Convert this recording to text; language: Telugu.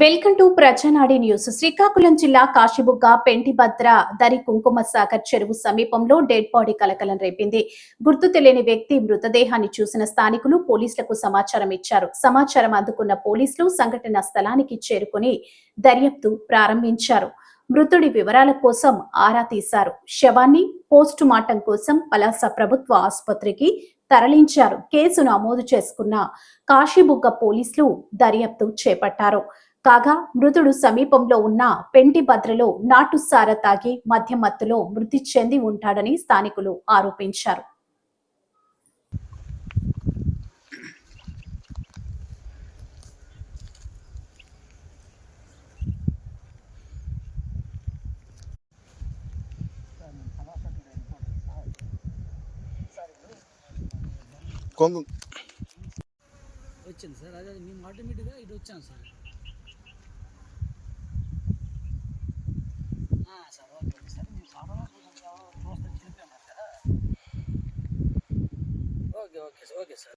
Welcome to Prajanadi news. Srikakulam జిల్లా కాశీబుగ్గ పెంటిభద్ర దరి కుంకుమ సాగర్ చెరువు సమీపంలో డెడ్ బాడీ కలకలం రేపింది. గుర్తు తెలియని వ్యక్తి మృతదేహాన్ని చూసిన స్థానికులు పోలీసులకు సమాచారం ఇచ్చారు. సమాచారం అందుకున్న పోలీసులు సంఘటన స్థలానికి చేరుకుని దర్యాప్తు ప్రారంభించారు. మృతుడి వివరాల కోసం ఆరా తీశారు. శవాన్ని పోస్టు మార్టం కోసం పలాస ప్రభుత్వ ఆసుపత్రికి తరలించారు. కేసు నమోదు చేసుకున్న కాశీబుగ్గ పోలీసులు దర్యాప్తు చేపట్టారు. కాగా మృతుడు సమీపంలో ఉన్న పెంటి భద్రలో నాటుసార తాగి మద్యం మత్తులో మృతి చెంది ఉంటాడని స్థానికులు ఆరోపించారు. కొంగ. వచ్చింది సార్. అదే మేము ఆటోమేటిక్గా ఇటు వచ్చాం sir. Okay okay sir okay sir